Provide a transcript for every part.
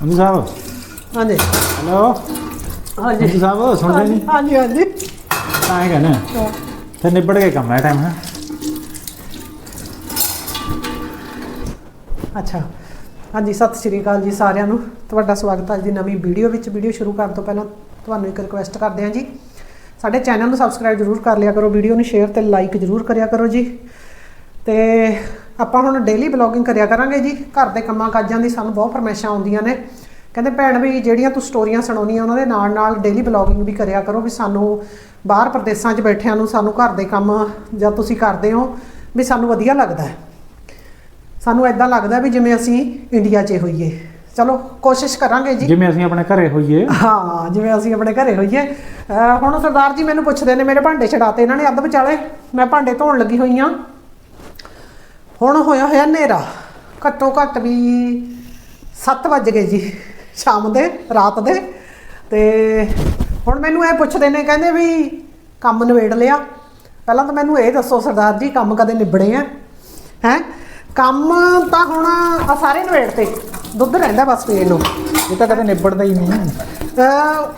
ਸੰਧੂ ਸਾਹਿਬ। ਹਾਂਜੀ। ਹੈਲੋ। ਹਾਂਜੀ। ਸੰਧੂ ਸਾਹਿਬ ਸੁਣਦੇ ਨਹੀਂ? ਹਾਂਜੀ ਹਾਂਜੀ। ਤਾਂ ਹੈਗਾ ਨਾ। ਤੇ ਨਿਬੜ ਕੇ ਕੰਮ ਹੈ ਟਾਈਮ ਹੈ। ਅੱਛਾ। ਹਾਂਜੀ ਸਤਿ ਸ਼੍ਰੀ ਅਕਾਲ ਜੀ ਸਾਰਿਆਂ ਨੂੰ। ਤੁਹਾਡਾ ਸਵਾਗਤ ਹੈ ਅੱਜ ਦੀ ਨਵੀਂ ਵੀਡੀਓ ਵਿੱਚ। ਵੀਡੀਓ ਸ਼ੁਰੂ ਕਰਨ ਤੋਂ ਪਹਿਲਾਂ ਤੁਹਾਨੂੰ ਇੱਕ ਰਿਕੁਐਸਟ ਕਰਦੇ ਹਾਂ ਜੀ। ਸਾਡੇ ਚੈਨਲ ਨੂੰ ਸਬਸਕ੍ਰਾਈਬ ਜ਼ਰੂਰ ਕਰ ਲਿਆ ਕਰੋ। ਵੀਡੀਓ ਨੂੰ ਸ਼ੇਅਰ ਤੇ ਲਾਈਕ ਜ਼ਰੂਰ ਕਰਿਆ ਕਰੋ ਜੀ। ਤੇ ਆਪਾਂ ਹੁਣ ਡੇਲੀ ਬਲੌਗਿੰਗ ਕਰਿਆ ਕਰਾਂਗੇ ਜੀ। ਘਰ ਦੇ ਕੰਮਾਂ ਕਾਜਾਂ ਦੀ ਸਾਨੂੰ ਬਹੁਤ ਫਰਮਾਇਸ਼ਾਂ ਆਉਂਦੀਆਂ ਨੇ। ਕਹਿੰਦੇ ਭੈਣ ਵੀ ਜਿਹੜੀਆਂ ਤੂੰ ਸਟੋਰੀਆਂ ਸੁਣਾਉਣੀਆਂ ਉਹਨਾਂ ਦੇ ਨਾਲ ਨਾਲ ਡੇਲੀ ਬਲੌਗਿੰਗ ਵੀ ਕਰਿਆ ਕਰੋ ਵੀ ਸਾਨੂੰ ਬਾਹਰ ਪ੍ਰਦੇਸ਼ਾਂ 'ਚ ਬੈਠਿਆਂ ਨੂੰ ਸਾਨੂੰ ਘਰ ਦੇ ਕੰਮ ਜਦ ਤੁਸੀਂ ਕਰਦੇ ਹੋ ਵੀ ਸਾਨੂੰ ਵਧੀਆ ਲੱਗਦਾ ਹੈ। ਸਾਨੂੰ ਐਦਾਂ ਲੱਗਦਾ ਵੀ ਜਿਵੇਂ ਅਸੀਂ ਇੰਡੀਆ 'ਚ ਹੋਈਏ। ਚਲੋ ਕੋਸ਼ਿਸ਼ ਕਰਾਂਗੇ ਜੀ। ਜਿਵੇਂ ਅਸੀਂ ਆਪਣੇ ਘਰੇ ਹੋਈਏ। ਹਾਂ ਜਿਵੇਂ ਅਸੀਂ ਆਪਣੇ ਘਰੇ ਹੋਈਏ। ਹੁਣ ਸਰਦਾਰ ਜੀ ਮੈਨੂੰ ਪੁੱਛਦੇ ਨੇ ਮੇਰੇ ਭਾਂਡੇ ਛਡਾਤੇ ਇਹਨਾਂ ਨੇ ਅੱਧ ਵਿਚਾਲੇ। ਮੈਂ ਭਾਂਡੇ ਧੋਣ ਲੱਗੀ ਹੋਈ ਆ ਹੁਣ ਹੋਇਆ ਹੋਇਆ ਹਨੇਰਾ। ਘੱਟੋ ਘੱਟ ਵੀ 7 ਵੱਜ ਗਏ ਜੀ ਸ਼ਾਮ ਦੇ ਰਾਤ ਦੇ। ਤੇ ਹੁਣ ਮੈਨੂੰ ਇਹ ਪੁੱਛਦੇ ਨੇ ਕਹਿੰਦੇ ਵੀ ਕੰਮ ਨਿਬੇੜ ਲਿਆ। ਪਹਿਲਾਂ ਤਾਂ ਮੈਨੂੰ ਇਹ ਦੱਸੋ ਸਰਦਾਰ ਜੀ ਕੰਮ ਕਦੇ ਨਿਬੜੇ ਆ? ਹੈ? ਕੰਮ ਤਾਂ ਹੁਣ ਆ ਸਾਰੇ ਨਿਬੇੜਤੇ ਦੁੱਧ ਰਹਿੰਦਾ ਬਸ ਪੀਣ ਨੂੰ। ਇਹ ਤਾਂ ਕਦੇ ਨਿਬੜਦਾ ਹੀ ਨਹੀਂ।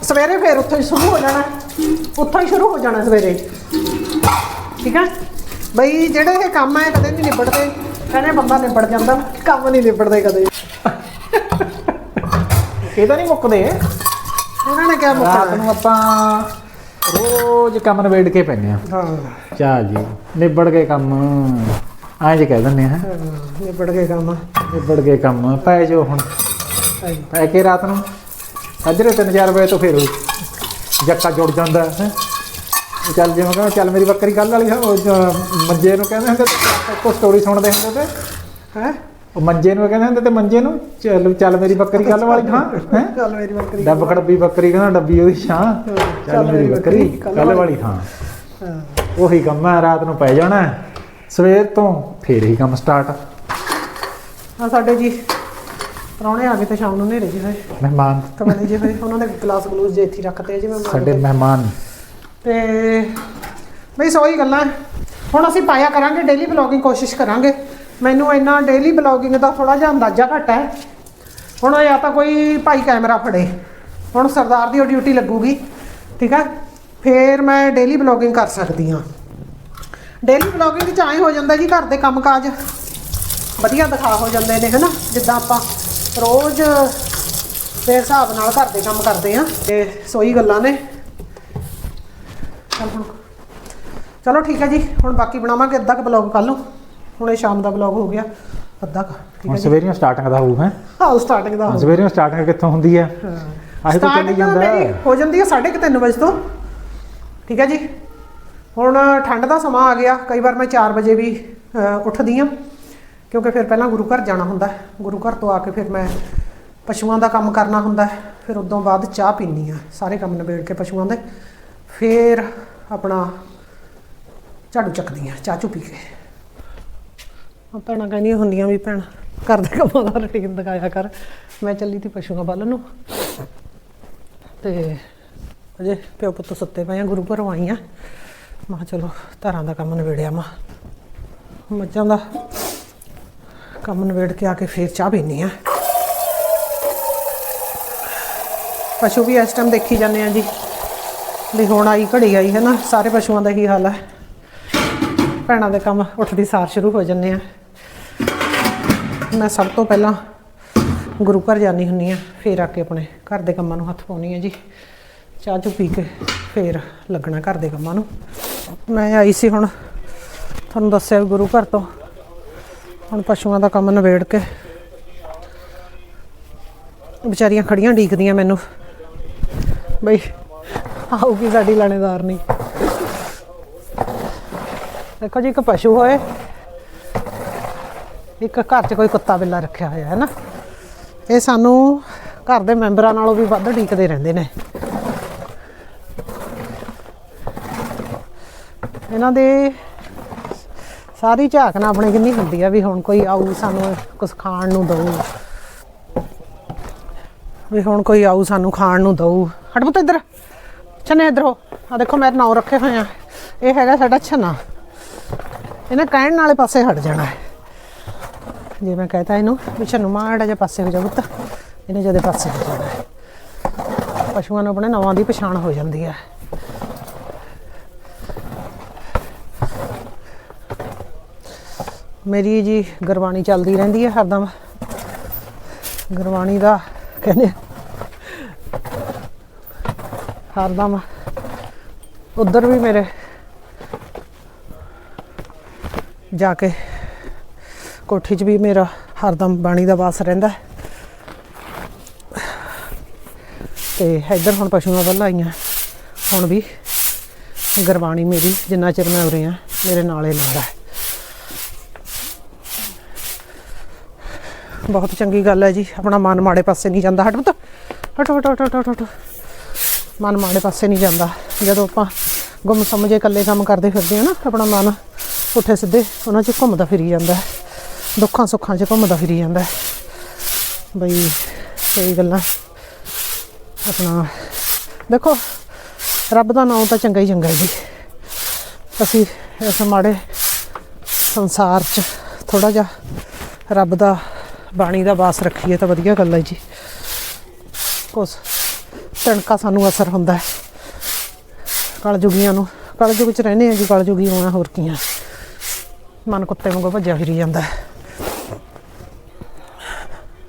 ਸਵੇਰੇ ਫੇਰ ਉੱਥੋਂ ਹੀ ਸ਼ੁਰੂ ਹੋ ਜਾਣਾ। ਉੱਥੋਂ ਹੀ ਸ਼ੁਰੂ ਹੋ ਜਾਣਾ ਸਵੇਰੇ। ਠੀਕ ਹੈ ਬਈ ਜਿਹੜੇ ਇਹ ਕੰਮ ਹੈ ਕਦੇ ਨਹੀਂ ਨਿਬੜਦੇ ਕਹਿੰਦੇ ਬੰਦਾ ਨਿਬੜ ਜਾਂਦਾ ਕੰਮ ਨਹੀਂ ਨਿਬੜਦੇ ਕਦੇ। ਇਹ ਤਾਂ ਨਹੀਂ ਮੁੱਕਦੇ। ਇਹਨਾਂ ਨੇ ਕਿਹਾ ਰਾਤ ਮੁੱਕਣਾ ਨੂੰ ਆਪਾਂ ਰੋਜ਼ ਕੰਮ ਨਿਬੇੜ ਕੇ ਪੈਨੇ ਆ ਹਾਂ। ਚਾਹ ਜੀ ਨਿਬੜ ਕੇ ਕੰਮ। ਐਂ ਜੇ ਕਹਿ ਦਿੰਦੇ ਆ ਹਾਂ, ਨਿਬੜ ਗਏ ਕੰਮ। ਨਿਬੜ ਕੇ ਕੰਮ। ਪੈ ਜਾਓ ਹੁਣ। ਹਾਂਜੀ। ਪੈ ਕੇ ਰਾਤ ਨੂੰ। ਸੱਜਰੇ 3000 ਵਜੇ ਤੋਂ ਫਿਰ ਜੱਕਾ ਜੁੜ ਜਾਂਦਾ ਹੈ। ਚੱਲ ਜਿਵੇਂ ਕਹਿੰਦਾ ਚੱਲ ਮੇਰੀ ਬੱਕਰੀ ਕੱਲ ਵਾਲੀ ਮੰਜੇ ਨੂੰ ਕਹਿੰਦੇ ਹੁੰਦੇ ਤੇ ਕੋ ਸਟੋਰੀ ਸੁਣਦੇ ਹੁੰਦੇ ਤੇ ਹੈ? ਉਹ ਮੰਜੇ ਨੂੰ ਕਹਿੰਦੇ ਹੁੰਦੇ ਤੇ ਮੰਜੇ ਨੂੰ ਚੱਲ ਚੱਲ ਮੇਰੀ ਬੱਕਰੀ ਕੱਲ ਵਾਲੀ ਹਾਂ ਹੈ? ਚੱਲ ਮੇਰੀ ਬੱਕਰੀ। ਡੱਬ ਖੜੱਬੀ ਬੱਕਰੀ ਕਹਿੰਦਾ ਡੱਬੀ ਉਹਦੀ ਛਾਂ ਚੱਲ ਮੇਰੀ ਬੱਕਰੀ ਕੱਲ ਵਾਲੀ। ਹਾਂ। ਉਹੀ ਕੰਮ ਹੈ ਰਾਤ ਨੂੰ ਪੈ ਜਾਣਾ। ਸਵੇਰ ਤੋਂ ਫੇਰ ਹੀ ਕੰਮ ਸਟਾਰਟ ਆ। ਸਾਡੇ ਜੀ ਪ੍ਰਾਹੁਣੇ ਆ ਗਏ ਤੇ ਸ਼ਾਮ ਨੂੰ ਨੇਰੇ ਜੀ ਹੋਏ। ਮਹਿਮਾਨ। ਕਮਲੇ ਜੀ ਹੋਏ ਉਹਨਾਂ ਦੇ ਗਲਾਸ ਗਲੂਸ ਜੇ ਇੱਥੇ ਰੱਖਤੇ ਜਿਵੇਂ ਸਾਡੇ ਮਹਿਮਾਨ। ਤੇ ਬਈ ਸੋਈ ਗੱਲਾਂ ਹੁਣ ਅਸੀਂ ਪਾਇਆ ਕਰਾਂਗੇ ਡੇਲੀ ਬਲੌਗਿੰਗ ਕੋਸ਼ਿਸ਼ ਕਰਾਂਗੇ। ਮੈਨੂੰ ਇੰਨਾ ਡੇਲੀ ਬਲੌਗਿੰਗ ਦਾ ਥੋੜਾ ਜਿਹਾ ਅੰਦਾਜ਼ਾ ਘੱਟ ਹੈ। ਹੁਣ ਜਾਂ ਤਾਂ ਕੋਈ ਭਾਈ ਕੈਮਰਾ ਫੜੇ। ਹੁਣ ਸਰਦਾਰ ਦੀ ਉਹ ਡਿਊਟੀ ਲੱਗੂਗੀ, ਠੀਕ ਹੈ? ਫੇਰ ਮੈਂ ਡੇਲੀ ਬਲੌਗਿੰਗ ਕਰ ਸਕਦੀ ਹਾਂ। ਡੇਲੀ ਬਲੌਗਿੰਗ ਚ ਐਂ ਹੋ ਜਾਂਦਾ ਜੀ, ਘਰ ਦੇ ਕੰਮਕਾਜ ਵਧੀਆ ਦਿਖਾ ਹੋ ਜਾਂਦੇ ਨੇ, ਹਨਾ? ਜਿੱਦਾਂ ਆਪਾਂ ਰੋਜ਼ ਦੇ ਹਿਸਾਬ ਨਾਲ ਘਰ ਦੇ ਕੰਮ ਕਰਦੇ ਆ ਤੇ ਸੋਈ ਗੱਲਾਂ ਨੇ। ਚੱਲ ਹੁਣ ਚਲੋ ਠੀਕ ਹੈ ਜੀ ਹੁਣ ਬਾਕੀ ਬਣਾਵਾਂਗੇ ਅੱਧਾ ਕੁ ਬਲੌਗ ਕੱਲ ਨੂੰ। ਹੁਣ ਇਹ ਸ਼ਾਮ ਦਾ ਬਲੌਗ ਹੋ ਗਿਆ ਅੱਧਾ ਕੁ ਠੀਕ ਹੁਣ ਹੈ ਜੀ। ਸਵੇਰੀਆਂ ਸਟਾਰਟਿੰਗ ਦਾ ਹੋਊ ਹੈ? ਹਾਂ ਸਟਾਰਟਿੰਗ ਦਾ ਸਵੇਰੀਆਂ ਸਟਾਰਟਿੰਗ ਕਿੱਥੋਂ ਹੁੰਦੀ ਹੈ। ਆਹੀ ਤਾਂ ਚੱਲੀ ਜਾਂਦਾ। ਮੇਰੀ ਹੈ। ਜਾਂਦੀ ਹੈ 3:30 ਵਜੇ ਤੋਂ। ਠੀਕ ਹੈ ਜੀ। ਹੁਣ ਠੰਡ ਦਾ ਸਮਾਂ ਆ ਗਿਆ ਕਈ ਵਾਰ ਮੈਂ 4 ਵਜੇ ਵੀ ਉੱਠਦੀ ਹਾਂ। ਕਿਉਂਕਿ ਫਿਰ ਪਹਿਲਾਂ ਗੁਰੂ ਘਰ ਜਾਣਾ ਹੁੰਦਾ ਹੈ। ਗੁਰੂ ਘਰ ਤੋਂ ਆ ਕੇ ਫਿਰ ਮੈਂ ਪਸ਼ੂਆਂ ਦਾ ਕੰਮ ਕਰਨਾ ਹੁੰਦਾ ਹੈ। ਫਿਰ ਉਦੋਂ ਬਾਅਦ ਚਾਹ ਪੀਣੀ ਆ ਸਾਰੇ ਕੰਮ ਨਿਬੇੜ ਕੇ ਪਸ਼ੂਆਂ ਦੇ। ਫਿਰ ਆਪਣਾ ਝਾੜੂ ਚੱਕਦੀ ਆ, ਚਾਹ ਚੂ ਪੀ ਕੇ। ਆ ਭੈਣਾਂ ਕਹਿੰਦੀਆਂ ਹੁੰਦੀਆਂ ਵੀ, ਭੈਣ, ਘਰ ਦੇ ਕੰਮਾਂ ਦਾ ਰੁਟੀਨ ਦਿਖਾਇਆ ਕਰ। ਮੈਂ ਚੱਲੀ ਤੀ ਪਸ਼ੂਆਂ ਵੱਲ ਨੂੰ। ਤੇ ਅਜੇ ਪਿਓ ਪੁੱਤ ਸੁੱਤੇ ਪਏ ਆ, ਗੁਰੂ ਘਰੋਂ ਆਈ ਆ। ਮੈਂ ਕਿਹਾ ਚਲੋ, ਧਾਰਾਂ ਦਾ ਕੰਮ ਨਿਬੇੜਿਆ ਮਾ। ਮੱਝਾਂ ਦਾ ਕੰਮ ਨਿਬੇੜ ਕੇ ਆ ਕੇ ਫੇਰ ਚਾਹ ਪੀਣੀ ਆ। ਪਸ਼ੂ ਵੀ ਇਸ ਟਾਈਮ ਦੇਖੀ ਜਾਂਦੇ ਆ ਜੀ। ਵੀ ਹੁਣ ਆਈ ਘੜੀ ਆਈ ਹੈ ਨਾ, ਸਾਰੇ ਪਸ਼ੂਆਂ ਦਾ ਹੀ ਹਾਲ ਹੈ। ਭੈਣਾਂ ਦੇ ਕੰਮ ਉੱਠਦੀ ਸਾਰ ਸ਼ੁਰੂ ਹੋ ਜਾਂਦੇ ਆ। ਮੈਂ ਸਭ ਤੋਂ ਪਹਿਲਾਂ ਗੁਰੂ ਘਰ ਜਾਣੀ ਹੁੰਨੀ ਆ ਫੇਰ ਆ ਕੇ ਆਪਣੇ ਘਰ ਦੇ ਕੰਮਾਂ ਨੂੰ ਹੱਥ ਪਾਉਣੀ ਆ ਜੀ। ਚਾਹ ਚੂ ਪੀ ਕੇ ਫੇਰ ਲੱਗਣਾ ਘਰ ਦੇ ਕੰਮਾਂ ਨੂੰ। ਮੈਂ ਆਈ ਸੀ ਹੁਣ, ਤੁਹਾਨੂੰ ਦੱਸਿਆ ਵੀ ਗੁਰੂ ਘਰ ਤੋਂ। ਹੁਣ ਪਸ਼ੂਆਂ ਦਾ ਕੰਮ ਨਿਬੇੜ ਕੇ ਵਿਚਾਰੀਆਂ ਖੜੀਆਂ ਢੀਕਦੀਆਂ ਮੈਨੂੰ। ਬਈ ਆਊਗੀ ਸਾਡੀ ਲਾਣੇਦਾਰ ਨਹੀਂ। ਦੇਖੋ ਜੀ, ਇੱਕ ਪਸ਼ੂ ਹੋਏ। ਇੱਕ ਘਰ 'ਚ ਕੋਈ ਕੁੱਤਾ ਬਿੱਲਾ ਰੱਖਿਆ ਹੋਇਆ ਹੈ ਨਾ। ਇਹ ਸਾਨੂੰ ਘਰ ਦੇ ਮੈਂਬਰਾਂ ਨਾਲੋਂ ਵੀ ਵੱਧ ਢੀਕਦੇ ਰਹਿੰਦੇ ਨੇ। ਇਹਨਾਂ ਦੇ ਸਾਰੀ ਝਾਕਣਾ ਆਪਣੇ ਕਿੰਨੀ ਹੁੰਦੀ ਆ ਵੀ ਹੁਣ ਕੋਈ ਆਊ ਸਾਨੂੰ ਕੁਝ ਖਾਣ ਨੂੰ ਦਊ। ਵੀ ਹੁਣ ਕੋਈ ਆਊ ਸਾਨੂੰ ਖਾਣ ਨੂੰ ਦਊ। ਹਟ ਪੁੱਤ ਇੱਧਰ। ਛਨੇ ਇੱਧਰ ਹੋ। ਆ ਦੇਖੋ, ਮੈਂ ਨਾਂ ਰੱਖੇ ਹੋਏ ਆ। ਇਹ ਹੈਗਾ ਸਾਡਾ ਛੰਨਾ। ਇਹਨੇ ਕਹਿਣ ਵਾਲੇ ਪਾਸੇ ਹਟ ਜਾਣਾ ਹੈ। ਜੇ ਮੈਂ ਕਹਤਾ ਇਹਨੂੰ ਵੀ ਛੰਨੂ ਮਾੜਾ ਜਿਹਾ ਪਾਸੇ ਹੋ ਜਾ ਪੁੱਤ, ਇਹਨੇ ਜਦੇ ਪਾਸੇ ਹੋ ਜਾਣਾ ਹੈ। ਪਸ਼ੂਆਂ ਨੂੰ ਆਪਣੇ ਨਵਾਂ ਦੀ ਪਛਾਣ ਹੋ ਜਾਂਦੀ ਹੈ। ਮੇਰੀ ਜੀ ਗੁਰਬਾਣੀ ਚੱਲਦੀ ਰਹਿੰਦੀ ਹੈ ਹਰਦਮ। ਗੁਰਬਾਣੀ ਦਾ ਕਹਿੰਦੇ ਹਰਦਮ ਉਧਰ ਵੀ ਮੇਰੇ ਜਾ ਕੇ ਕੋਠੀ 'ਚ ਵੀ ਮੇਰਾ ਹਰਦਮ ਬਾਣੀ ਦਾ ਵਾਸ ਰਹਿੰਦਾ ਹੈ। ਤੇ ਇੱਧਰ ਹੁਣ ਪਸ਼ੂਆਂ ਵੱਲ ਆਈਆਂ। ਹੁਣ ਵੀ ਗੁਰਬਾਣੀ ਮੇਰੀ ਜਿੰਨਾ ਚਿਰ ਮੈਂ ਉਰੇ ਆ ਮੇਰੇ ਨਾਲੇ ਨਾਲ ਹੈ। ਬਹੁਤ ਚੰਗੀ ਗੱਲ ਹੈ ਜੀ ਆਪਣਾ ਮਨ ਮਾੜੇ ਪਾਸੇ ਨਹੀਂ ਜਾਂਦਾ। ਹਟ ਪੁੱਤ। ਹਟੋ ਹਟੋ ਹਟ ਹਟ, ਮਨ ਮਾੜੇ ਪਾਸੇ ਨਹੀਂ ਜਾਂਦਾ। ਜਦੋਂ ਆਪਾਂ ਗੁੰਮ ਸਮਝੇ ਇਕੱਲੇ ਕੰਮ ਕਰਦੇ ਫਿਰਦੇ ਆ ਨਾ ਆਪਣਾ ਮਨ ਪੁੱਠੇ ਸਿੱਧੇ ਉਹਨਾਂ 'ਚ ਘੁੰਮਦਾ ਫਿਰੀ ਜਾਂਦਾ ਦੁੱਖਾਂ ਸੁੱਖਾਂ 'ਚ ਘੁੰਮਦਾ ਫਿਰੀ ਜਾਂਦਾ ਬਈ ਕੋਈ ਗੱਲਾਂ। ਆਪਣਾ ਦੇਖੋ, ਰੱਬ ਦਾ ਨਾਮ ਤਾਂ ਚੰਗਾ ਹੀ ਚੰਗਾ ਜੀ। ਅਸੀਂ ਇਸ ਮਾੜੇ ਸੰਸਾਰ 'ਚ ਥੋੜਾ ਜਿਹਾ ਰੱਬ ਦਾ ਬਾਣੀ ਦਾ ਵਾਸ ਰੱਖੀਏ ਤਾਂ ਵਧੀਆ ਗੱਲ ਹੈ ਜੀ। ਕੁਛ ਤਣਕਾ ਸਾਨੂੰ ਅਸਰ ਹੁੰਦਾ ਹੈ। ਕਲਯੁਗੀਆਂ ਨੂੰ, ਕਲਯੁਗ 'ਚ ਰਹਿੰਦੇ ਆ ਜੀ, ਕਲਯੁਗੀ ਹੋਣਾ ਹੋਰ ਕੀ ਆ। ਮਨ ਕੁੱਤੇ ਵਾਂਗੂ ਭੱਜਿਆ ਫਿਰੀ ਜਾਂਦਾ ਹੈ।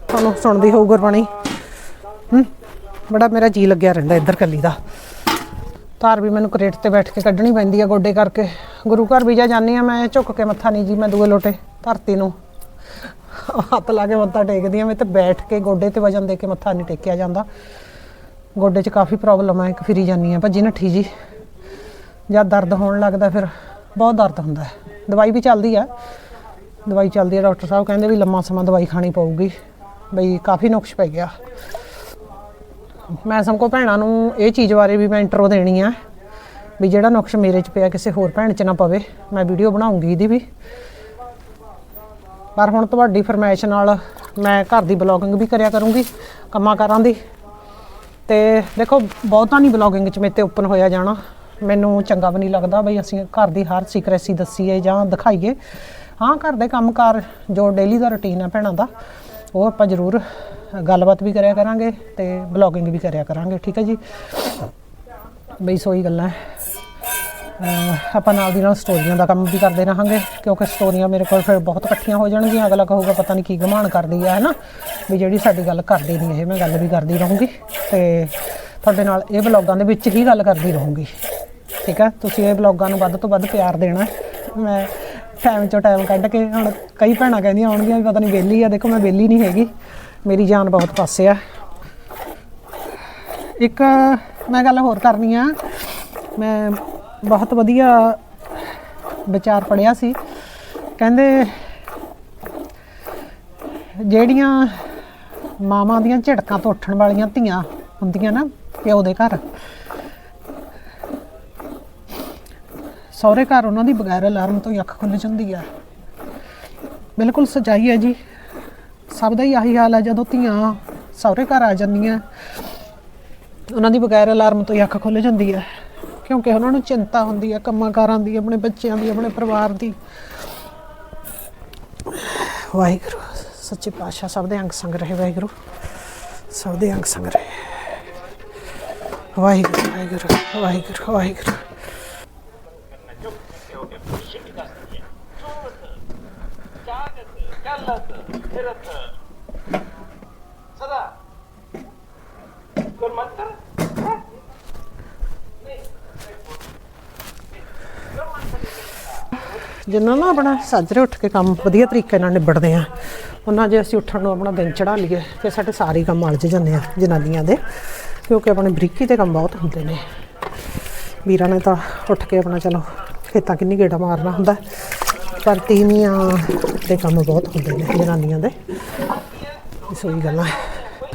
ਤੁਹਾਨੂੰ ਸੁਣਦੀ ਹੋਊ ਗੁਰਬਾਣੀ ਹੂੰ, ਬੜਾ ਮੇਰਾ ਜੀ ਲੱਗਿਆ ਰਹਿੰਦਾ ਇੱਧਰ ਕੱਲੀ ਦਾ। ਧਾਰ ਵੀ ਮੈਨੂੰ ਕਰੇਟ ਤੇ ਬੈਠ ਕੇ ਕੱਢਣੀ ਪੈਂਦੀ ਆ ਗੋਡੇ ਕਰਕੇ। ਗੁਰੂ ਘਰ ਵੀ ਜਾ ਜਾਂਦੀ ਆ ਮੈਂ, ਝੁੱਕ ਕੇ ਮੱਥਾ ਨਹੀਂ ਜੀ, ਮੈਂ ਦੂਏ ਲੋਟੇ, ਧਰਤੀ ਨੂੰ। ਹੱਥ ਲਾ ਕੇ ਮੱਥਾ ਟੇਕਦੀ ਆ ਮੈਂ ਤੇ ਬੈਠ ਕੇ ਗੋਡੇ ਤੇ ਵਜਨ ਦੇ ਕੇ ਮੱਥਾ ਨਹੀਂ ਟੇਕਿਆ ਜਾਂਦਾ। ਗੋਡੇ 'ਚ ਕਾਫੀ ਪ੍ਰੋਬਲਮ ਆ, ਇੱਕ ਫਿਰੀ ਜਾਂਦੀ ਆ, ਭੱਜੀ ਨੱਠੀ ਜੀ। ਜਦ ਦਰਦ ਹੋਣ ਲੱਗਦਾ ਫਿਰ, ਬਹੁਤ ਦਰਦ ਹੁੰਦਾ ਹੈ। ਦਵਾਈ ਵੀ ਚੱਲਦੀ ਆ। ਦਵਾਈ ਚੱਲਦੀ ਆ, ਡਾਕਟਰ ਸਾਹਿਬ ਕਹਿੰਦੇ ਵੀ ਲੰਮਾ ਸਮਾਂ ਦਵਾਈ ਖਾਣੀ ਪਊਗੀ। ਬਈ ਕਾਫੀ ਨੁਕਸ ਪੈ ਗਿਆ। ਮੈਂ ਸਭ ਕੋ ਭੈਣਾਂ ਨੂੰ ਇਹ ਚੀਜ਼ ਬਾਰੇ ਵੀ ਮੈਂ ਇੰਟਰੋ ਦੇਣੀ ਆ, ਵੀ ਜਿਹੜਾ ਨੁਕਸ ਮੇਰੇ 'ਚ ਪਿਆ ਕਿਸੇ ਹੋਰ ਭੈਣ 'ਚ ਨਾ ਪਵੇ, ਮੈਂ ਵੀਡੀਓ ਬਣਾਉਂਗੀ ਇਹਦੀ ਵੀ। ਪਰ ਹੁਣ ਤੁਹਾਡੀ ਫਰਮਾਇਸ਼ ਨਾਲ ਮੈਂ ਘਰ ਦੀ ਬਲੌਗਿੰਗ ਵੀ ਕਰਿਆ ਕਰੂੰਗੀ, ਕੰਮਾਂ ਕਾਰਾਂ ਦੀ। ਤੇ ਦੇਖੋ, ਬਹੁਤਾ ਨਹੀਂ ਬਲੌਗਿੰਗ 'ਚ ਮੇਰੇ ਤੇ ਓਪਨ ਹੋਇਆ ਜਾਣਾ। ਮੈਨੂੰ ਚੰਗਾ ਵੀ ਨਹੀਂ ਲੱਗਦਾ ਬਈ ਅਸੀਂ ਘਰ ਦੀ ਹਰ ਸੀਕ੍ਰੇਸੀ ਦੱਸੀਏ ਜਾਂ ਦਿਖਾਈਏ। ਹਾਂ, ਘਰ ਦੇ ਕੰਮਕਾਰ ਜੋ ਡੇਲੀ ਦਾ ਰੁਟੀਨ ਹੈ ਭੈਣਾਂ ਦਾ, ਉਹ ਆਪਾਂ ਜ਼ਰੂਰ ਗੱਲਬਾਤ ਵੀ ਕਰਿਆ ਕਰਾਂਗੇ ਤੇ ਬਲੌਗਿੰਗ ਵੀ ਕਰਿਆ ਕਰਾਂਗੇ, ਠੀਕ ਹੈ ਜੀ? ਬਈ ਸੋਈ ਗੱਲਾਂ ਹੈ। ਆਪਾਂ ਨਾਲ ਦੀ ਨਾਲ ਸਟੋਰੀਆਂ ਦਾ ਕੰਮ ਵੀ ਕਰਦੇ ਰਹਾਂਗੇ, ਕਿਉਂਕਿ ਸਟੋਰੀਆਂ ਮੇਰੇ ਕੋਲ ਫਿਰ ਬਹੁਤ ਇਕੱਠੀਆਂ ਹੋ ਜਾਣਗੀਆਂ। ਅਗਲਾ ਕਹੂਗਾ ਪਤਾ ਨਹੀਂ ਕੀ ਗਮਾਨ ਕਰਦੀ ਆ, ਹੈਨਾ? ਵੀ ਜਿਹੜੀ ਸਾਡੀ ਗੱਲ ਕਰਦੇ ਨਹੀਂ, ਇਹ ਮੈਂ ਗੱਲ ਵੀ ਕਰਦੀ ਰਹੂੰਗੀ। ਤੇ ਤੁਹਾਡੇ ਨਾਲ ਇਹ ਬਲੌਗਾਂ ਦੇ ਵਿੱਚ ਹੀ ਗੱਲ ਕਰਦੀ ਰਹੂੰਗੀ। ਠੀਕ ਹੈ ਤੁਸੀਂ ਇਹ ਬਲੌਗਾਂ ਨੂੰ ਵੱਧ ਤੋਂ ਵੱਧ ਪਿਆਰ ਦੇਣਾ। ਮੈਂ ਟਾਈਮ ਚੋਂ ਟਾਈਮ ਕੱਢ ਕੇ ਹੁਣ ਕਈ ਭੈਣਾਂ ਕਹਿੰਦੀਆਂ ਆਉਣਗੀਆਂ ਵੀ ਪਤਾ ਨਹੀਂ ਵਿਹਲੀ ਆ। ਦੇਖੋ, ਮੈਂ ਵਿਹਲੀ ਨਹੀਂ ਹੈਗੀ। ਮੇਰੀ ਜਾਨ ਬਹੁਤ ਪਾਸੇ ਆ। ਇੱਕ ਮੈਂ ਗੱਲ ਹੋਰ ਕਰਨੀ ਆ। ਮੈਂ ਬਹੁਤ ਵਧੀਆ ਵਿਚਾਰ ਪੜਿਆ ਸੀ। ਕਹਿੰਦੇ ਜਿਹੜੀਆਂ ਮਾਵਾਂ ਦੀਆਂ ਝਟਕਾਂ ਤੋਂ ਉੱਠਣ ਵਾਲੀਆਂ ਧੀਆਂ ਹੁੰਦੀਆਂ ਨਾ ਪਿਓ ਦੇ ਘਰ, ਸਹੁਰੇ ਘਰ ਉਹਨਾਂ ਦੀ ਬਗੈਰ ਅਲਾਰਮ ਤੋਂ ਹੀ ਅੱਖ ਖੁੱਲ ਜਾਂਦੀ ਆ। ਬਿਲਕੁਲ ਸਚਾਈ ਹੈ ਜੀ। ਸਭ ਦਾ ਹੀ ਆਹੀ ਹਾਲ ਹੈ, ਜਦੋਂ ਧੀਆਂ ਸਹੁਰੇ ਘਰ ਆ ਜਾਂਦੀਆਂ, ਉਹਨਾਂ ਦੀ ਬਗੈਰ ਅਲਾਰਮ ਤੋਂ ਹੀ ਅੱਖ ਖੁੱਲ ਜਾਂਦੀ ਹੈ। ਕਿਉਂਕਿ ਉਹਨਾਂ ਨੂੰ ਚਿੰਤਾ ਹੁੰਦੀ ਹੈ ਕੰਮਾਂ ਕਾਰਾਂ ਦੀ ਆਪਣੇ ਬੱਚਿਆਂ ਦੀ ਆਪਣੇ ਪਰਿਵਾਰ ਦੀ ਵਾਹਿਗੁਰੂ ਸੱਚੇ ਪਾਤਸ਼ਾਹ ਸਭ ਦੇ ਅੰਗ ਸੰਗ ਰਹੇ ਵਾਹਿਗੁਰੂ ਸਭ ਦੇ ਅੰਗ ਸੰਗ ਰਹੇ ਵਾਹਿਗੁਰੂ ਵਾਹਿਗੁਰੂ ਵਾਹਿਗੁਰੂ ਵਾਹਿਗੁਰੂ ਸਦਾ ਜਿੰਨਾ ਨਾ ਆਪਣਾ ਸਾਜਰੇ ਉੱਠ ਕੇ ਕੰਮ ਵਧੀਆ ਤਰੀਕੇ ਨਾਲ ਨਿਬੜਦੇ ਆ, ਉਹਨਾਂ ਜੇ ਅਸੀਂ ਉੱਠਣ ਨੂੰ ਆਪਣਾ ਦਿਨ ਚੜਾ ਲਈਏ, ਫਿਰ ਸਾਡੇ ਸਾਰੇ ਕੰਮ ਅਲਝ ਜਾਂਦੇ ਆ ਜਨਾਨੀਆਂ ਦੇ, ਕਿਉਂਕਿ ਆਪਣੇ ਬਰੀਕੀ ਤੇ ਕੰਮ ਬਹੁਤ ਹੁੰਦੇ ਨੇ। ਵੀਰਾਂ ਨੇ ਤਾਂ ਉੱਠ ਕੇ ਆਪਣਾ ਚਲੋ ਖੇਤਾਂ ਕਿੰਨੀ ਗੇੜਾ ਮਾਰਨਾ ਹੁੰਦਾ, ਪਰ ਤੀਵੀਆਂ ਦੇ ਕੰਮ ਬਹੁਤ ਹੁੰਦੇ ਨੇ ਜਨਾਨੀਆਂ ਦੇ। ਇਸ ਹੋਈ ਗੱਲਾਂ।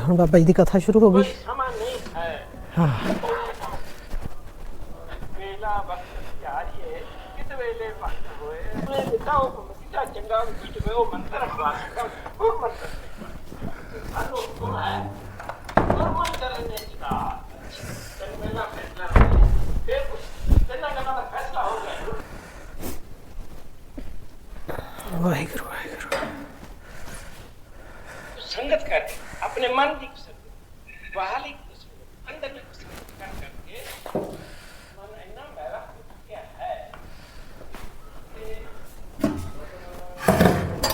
ਹੁਣ ਬਾਬਾ ਜੀ ਦੀ ਕਥਾ ਸ਼ੁਰੂ ਹੋ ਗਈ। ਹਾਂ ਹਾਂ ਵੇਲਾ ਵਕਤ ਯਾਰੀਏ ਕਿਸ ਵੇਲੇ ਭਗਤ ਹੋਏ ਉਹਨੇ ਦਿੱਤਾ ਹੁਕਮ ਕੀਤਾ ਚੰਗਾ ਵਿੱਚ ਵੇ ਉਹ ਮੰਤਰ ਅਖਲਾਸ ਕਰ ਉਹ ਮੰਤਰ ਅਨੋ ਕੋ ਹੈ ਉਹ ਮੰਤਰ ਨੇ ਕੀਤਾ ਤੇ ਮੇਰਾ ਫੈਸਲਾ ਫਿਰ ਤੇਨਾਂ ਦਾ ਫੈਸਲਾ ਹੋ ਗਿਆ ਵਾਹਿਗੁਰੂ ਵਾਹਿਗੁਰੂ ਸੰਗਤ ਕਰ ਆਪਣੇ ਮਨ ਦੀ ਬਹਾਲੀ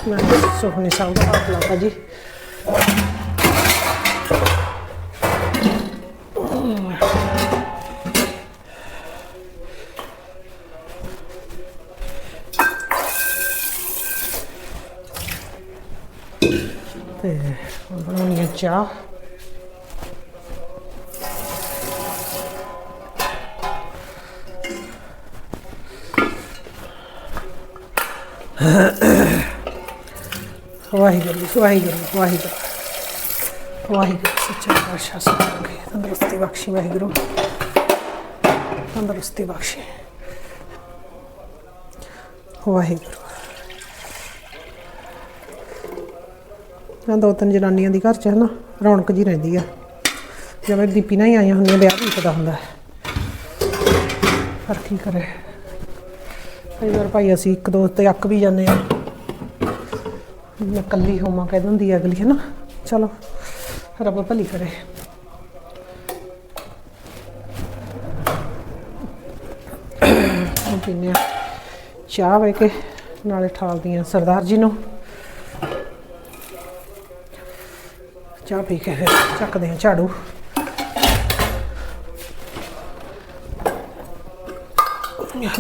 ਮੈਂ ਸੋਹਣੇ ਸਾਹਿਬ ਦਾ ਹੱਥ ਲਾਤਾ ਜੀ ਤੇ ਹੁਣ ਬਣਾਉਣੀ ਹੈ ਚਾਹ ਵਾਹਿਗੁਰੂ ਵਾਹਿਗੁਰੂ। ਵਾਹਿਗੁਰੂ ਵਾਹਿਗੁਰੂ ਸੱਚਾ ਪਾਤਸ਼ਾਹ ਸਾਹਿਬ ਤੰਦਰੁਸਤੀ ਬਖਸ਼ੀ ਵਾਹਿਗੁਰੂ। ਤੰਦਰੁਸਤੀ ਬਖਸ਼ੀ। ਵਾਹਿਗੁਰੂ। ਮੈਂ ਦੋ ਤਿੰਨ ਜਨਾਨੀਆਂ ਦੀ ਘਰ ਚ ਹੈ ਨਾ ਰੌਣਕ ਜੀ ਰਹਿੰਦੀ ਆ। ਜਿਵੇਂ ਦੀਪੀ ਨਾਲ ਹੀ ਆਈਆਂ ਹੁੰਦੀਆਂ, ਵਿਆਹ ਵੀ ਪਤਾ ਹੁੰਦਾ। ਪਰ ਕੀ ਕਰੇ? ਕਈ ਵਾਰ ਭਾਈ ਅਸੀਂ ਇੱਕ ਦੋ ਤੇ ਅੱਕ ਵੀ ਜਾਂਦੇ ਆ। ਮੈਂ ਕੱਲੀ ਹੋਵਾਂ, ਕਹਿ ਦਿੰਦੀ ਆ ਅਗਲੀ ਹੈ ਨਾ ਚਲੋ, ਰੱਬ ਭਲੀ ਕਰੇ। ਹੁਣ ਪੀਨੇ ਆ। ਚਾਹ ਵੇ ਕੇ, ਨਾਲੇ ਠਾਲਦੀ ਆ ਸਰਦਾਰ ਜੀ ਨੂੰ। ਚਾਹ ਪੀ ਕੇ ਫਿਰ ਚੱਕਦੇ ਆ ਝਾੜੂ।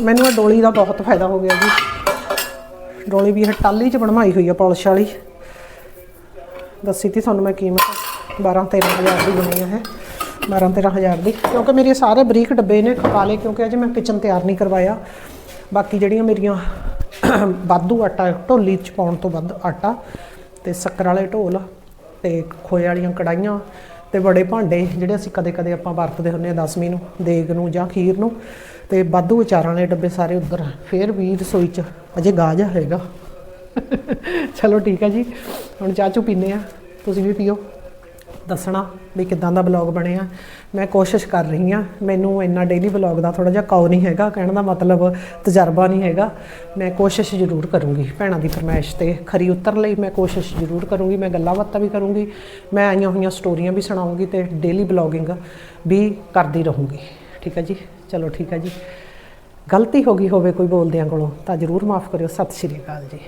ਮੈਨੂੰ ਇਹ ਡੋਲੀ ਦਾ ਬਹੁਤ ਫਾਇਦਾ ਹੋ ਗਿਆ ਜੀ। ਡੋਲੀ ਵੀ ਇਹ ਟਾਲੀ ਚ ਬਣਵਾਈ ਹੋਈ ਆ, ਪਾਲਿਸ਼ ਵਾਲੀ। ਦੱਸੀ ਤੀ ਤੁਹਾਨੂੰ ਮੈਂ ਕੀਮਤ 12 13000 ਦੀ ਬਣੀ ਆ ਹੈ 12 13000 ਦੀ। ਕਿਉਂਕਿ ਮੇਰੇ ਸਾਰੇ ਬਰੀਕ ਡੱਬੇ ਨੇ ਖਪਾ ਲਏ ਕਿਉਂਕਿ ਅਜੇ ਮੈਂ ਕਿਚਨ ਤਿਆਰ ਨਹੀਂ ਕਰਵਾਇਆ। ਬਾਕੀ ਜਿਹੜੀਆਂ ਮੇਰੀਆਂ ਵਾਧੂ ਆਟਾ, ਢੋਲੀ ਚ ਪਾਉਣ ਤੋਂ ਵੱਧ ਆਟਾ ਤੇ ਸ਼ੱਕਰ ਵਾਲੇ ਢੋਲ ਤੇ ਖੋਏ ਵਾਲੀਆਂ ਕੜਾਈਆਂ ਤੇ ਬੜੇ ਭਾਂਡੇ, ਜਿਹੜੇ ਅਸੀਂ ਕਦੇ-ਕਦੇ ਆਪਾਂ ਵਰਤਦੇ ਹੁੰਨੇ ਆ ਦਸਵੀਂ ਨੂੰ, ਦੇਗ ਨੂੰ ਜਾਂ ਖੀਰ ਨੂੰ। ਤੇ ਵਾਧੂ ਵਿਚਾਰਾਂ ਵਾਲੇ ਡੱਬੇ ਸਾਰੇ ਉੱਧਰ ਆ। ਫਿਰ ਵੀ ਰਸੋਈ 'ਚ ਅਜੇ ਗਾਜ ਹੈਗਾ। ਚਲੋ ਠੀਕ ਹੈ ਜੀ। ਹੁਣ ਚਾਹ ਚੂ ਪੀਨੇ ਆ। ਤੁਸੀਂ ਵੀ ਪੀਓ। ਦੱਸਣਾ ਵੀ ਕਿਦਾਂ ਦਾ ਬਲੌਗ ਬਣਿਆ। ਮੈਂ ਕੋਸ਼ਿਸ਼ ਕਰ ਰਹੀ ਹਾਂ ਮੈਨੂੰ ਇੰਨਾ ਡੇਲੀ ਬਲੌਗ ਦਾ ਥੋੜਾ ਜਿਹਾ ਕੌ ਨਹੀਂ ਹੈਗਾ। ਕਹਿਣ ਦਾ ਮਤਲਬ ਤਜਰਬਾ ਨਹੀਂ ਹੈਗਾ। ਮੈਂ ਕੋਸ਼ਿਸ਼ ਜ਼ਰੂਰ ਕਰੂੰਗੀ ਭੈਣਾਂ ਦੀ ਫਰਮਾਇਸ਼ ਤੇ। ਖਰੀ ਉਤਰ ਲਈ ਮੈਂ ਕੋਸ਼ਿਸ਼ ਜ਼ਰੂਰ ਕਰੂੰਗੀ। ਮੈਂ ਗੱਲਾਂ ਬਾਤਾਂ ਵੀ ਕਰੂੰਗੀ। ਮੈਂ ਆਈਆਂ ਹੋਈਆਂ ਸਟੋਰੀਆਂ ਵੀ ਸੁਣਾਉਂਗੀ ਤੇ ਡੇਲੀ ਬਲੌਗਿੰਗ ਵੀ ਕਰਦੀ ਰਹੂੰਗੀ। ਠੀਕ ਹੈ ਜੀ। ਚਲੋ ਠੀਕ ਹੈ ਜੀ। ਗਲਤੀ ਹੋ ਗਈ ਹੋਵੇ ਕੋਈ ਬੋਲਦਿਆਂ ਕੋਲੋਂ ਤਾਂ ਜ਼ਰੂਰ ਮਾਫ ਕਰਿਓ। ਸਤਿ ਸ਼੍ਰੀ ਅਕਾਲ ਜੀ।